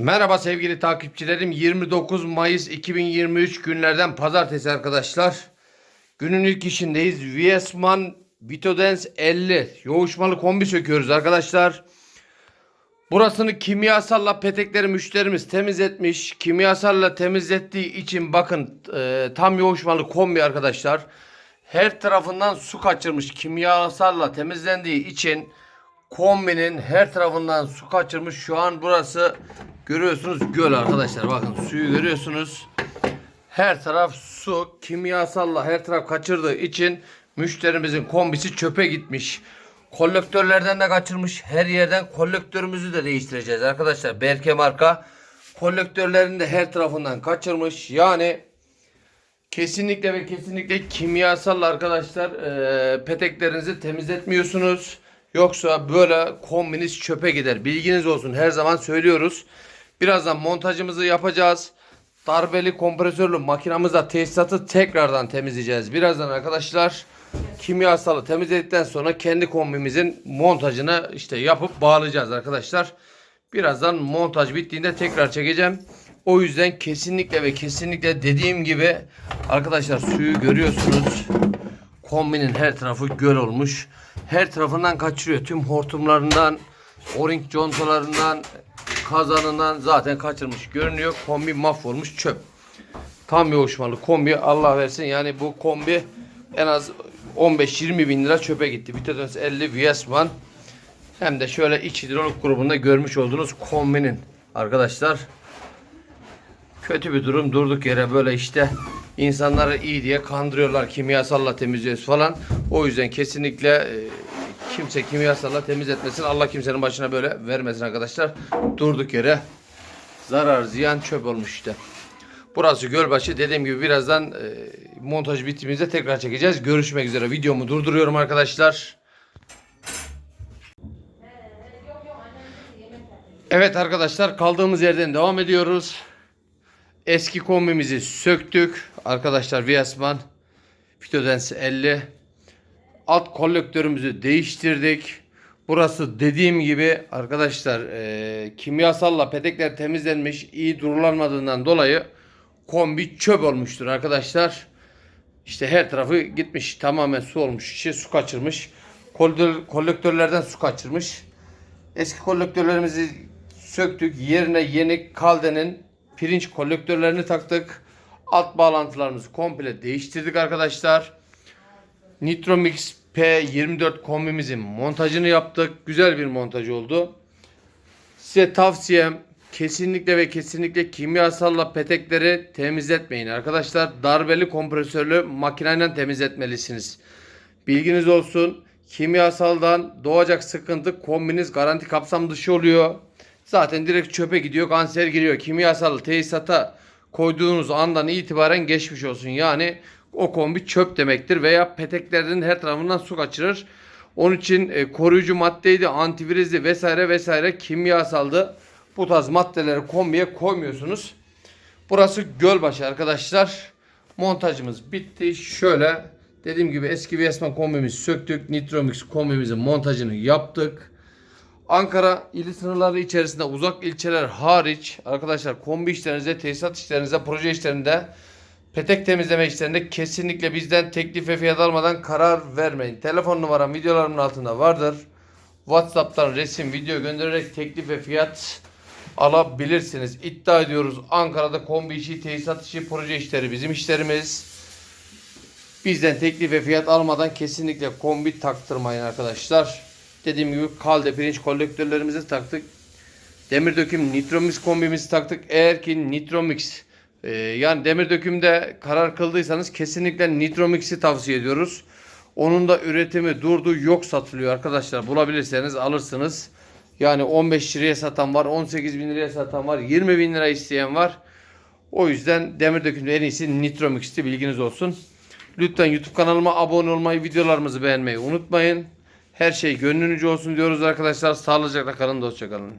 Merhaba sevgili takipçilerim. 29 Mayıs 2023 günlerden pazartesi arkadaşlar. Günün ilk işindeyiz. Viesman Vitodens 50 yoğuşmalı kombi söküyoruz arkadaşlar. Burasını kimyasalla petekleri müşterimiz temizletmiş. Kimyasalla temizlettiği için bakın e, tam yoğuşmalı kombi arkadaşlar. Her tarafından su kaçırmış kimyasalla temizlendiği için kombinin her tarafından su kaçırmış. Şu an burası görüyorsunuz göl arkadaşlar. Bakın suyu görüyorsunuz. Her taraf su kimyasalla her taraf kaçırdığı için müşterimizin kombisi çöpe gitmiş. Kolektörlerden de kaçırmış. Her yerden kolektörümüzü de değiştireceğiz arkadaşlar. Berke marka kolektörlerini de her tarafından kaçırmış. Yani Kesinlikle ve kesinlikle kimyasal arkadaşlar e, peteklerinizi temizletmiyorsunuz. Yoksa böyle kombiniz çöpe gider. Bilginiz olsun her zaman söylüyoruz. Birazdan montajımızı yapacağız. Darbeli kompresörlü makinamızla tesisatı tekrardan temizleyeceğiz. Birazdan arkadaşlar kimyasalı temizledikten sonra kendi kombimizin montajını işte yapıp bağlayacağız arkadaşlar. Birazdan montaj bittiğinde tekrar çekeceğim. O yüzden kesinlikle ve kesinlikle dediğim gibi arkadaşlar suyu görüyorsunuz. Kombinin her tarafı göl olmuş. Her tarafından kaçırıyor. Tüm hortumlarından, o-ring contalarından, kazanından zaten kaçırmış görünüyor. Kombi mahvolmuş çöp. Tam yoğuşmalı kombi Allah versin. Yani bu kombi en az 15-20 bin lira çöpe gitti. Vitodens 50 Viesman. Hem de şöyle iç hidrolik grubunda görmüş olduğunuz kombinin arkadaşlar. Kötü bir durum durduk yere böyle işte insanları iyi diye kandırıyorlar kimyasalla temizliyoruz falan. O yüzden kesinlikle e, kimse kimyasalla temizletmesin. Allah kimsenin başına böyle vermesin arkadaşlar. Durduk yere zarar ziyan çöp olmuş işte. Burası Gölbaşı. Dediğim gibi birazdan e, montaj bittiğimizde tekrar çekeceğiz. Görüşmek üzere. Videomu durduruyorum arkadaşlar. Evet arkadaşlar kaldığımız yerden devam ediyoruz. Eski kombimizi söktük. Arkadaşlar Viasman Fitodens 50. Alt kolektörümüzü değiştirdik. Burası dediğim gibi arkadaşlar e, kimyasalla petekler temizlenmiş iyi durulanmadığından dolayı kombi çöp olmuştur arkadaşlar. İşte her tarafı gitmiş tamamen su olmuş içi su kaçırmış. Kolektör- Kolektörlerden su kaçırmış. Eski kolektörlerimizi söktük. Yerine yeni Kalde'nin pirinç kolektörlerini taktık. Alt bağlantılarımızı komple değiştirdik arkadaşlar. Nitromix P24 kombimizin montajını yaptık. Güzel bir montaj oldu. Size tavsiyem kesinlikle ve kesinlikle kimyasalla petekleri temizletmeyin arkadaşlar. Darbeli kompresörlü makineyle temizletmelisiniz. Bilginiz olsun. Kimyasaldan doğacak sıkıntı kombiniz garanti kapsam dışı oluyor. Zaten direkt çöpe gidiyor, kanser giriyor. Kimyasal tesisata koyduğunuz andan itibaren geçmiş olsun. Yani o kombi çöp demektir veya peteklerinin her tarafından su kaçırır. Onun için e, koruyucu maddeydi, antivirizdi vesaire vesaire kimyasaldı. Bu tarz maddeleri kombiye koymuyorsunuz. Burası Gölbaşı arkadaşlar. Montajımız bitti. Şöyle dediğim gibi eski Viesman kombimizi söktük. Nitromix kombimizin montajını yaptık. Ankara ili sınırları içerisinde uzak ilçeler hariç arkadaşlar kombi işlerinizde, tesisat işlerinizde, proje işlerinde, petek temizleme işlerinde kesinlikle bizden teklif ve fiyat almadan karar vermeyin. Telefon numaram videolarımın altında vardır. WhatsApp'tan resim, video göndererek teklif ve fiyat alabilirsiniz. İddia ediyoruz Ankara'da kombi işi, tesisat işi, proje işleri bizim işlerimiz. Bizden teklif ve fiyat almadan kesinlikle kombi taktırmayın arkadaşlar. Dediğim gibi kalde pirinç kolektörlerimizi taktık. Demir döküm nitromix kombimizi taktık. Eğer ki nitromix e, yani demir dökümde karar kıldıysanız kesinlikle nitromix'i tavsiye ediyoruz. Onun da üretimi durdu yok satılıyor arkadaşlar. Bulabilirseniz alırsınız. Yani 15 liraya satan var, 18 bin liraya satan var, 20 bin lira isteyen var. O yüzden demir dökümde en iyisi nitromix'ti bilginiz olsun. Lütfen YouTube kanalıma abone olmayı, videolarımızı beğenmeyi unutmayın. Her şey gönlünüzce olsun diyoruz arkadaşlar. Sağlıcakla kalın, dostça kalın.